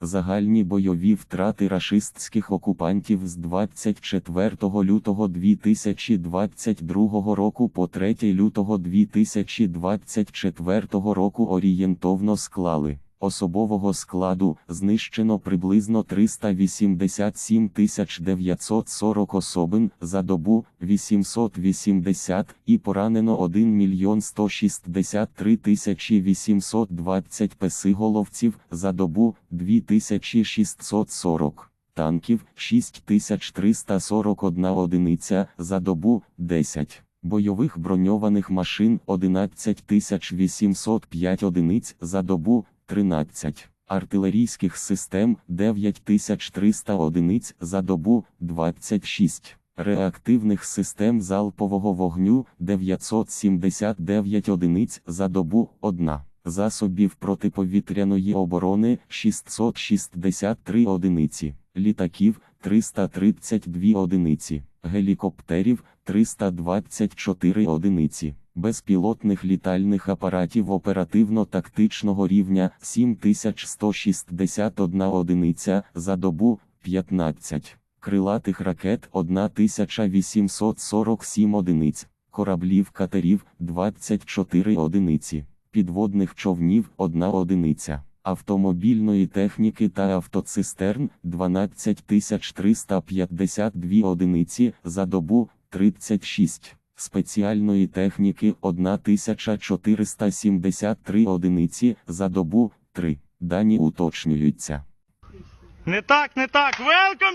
Загальні бойові втрати рашистських окупантів з 24 лютого 2022 року по 3 лютого 2024 року орієнтовно склали. Особового складу знищено приблизно 387 940 особин за добу 880 і поранено 1 мільйон 163 820 песиголовців за добу 2640 танків 6341 одиниця за добу 10. Бойових броньованих машин 11805 одиниць за добу 13, артилерійських систем 9300 одиниць за добу 26, реактивних систем залпового вогню 979 одиниць за добу 1, засобів протиповітряної оборони 663 одиниці, літаків 332 одиниці, гелікоптерів 324 одиниці безпілотних літальних апаратів оперативно-тактичного рівня 7161 одиниця за добу 15, крилатих ракет 1847 одиниць, кораблів катерів 24 одиниці, підводних човнів 1 одиниця. Автомобільної техніки та автоцистерн 12352 одиниці за добу 36 спеціальної техніки 1473 одиниці за добу 3. Дані уточнюються. Не так, не так. Ukraine,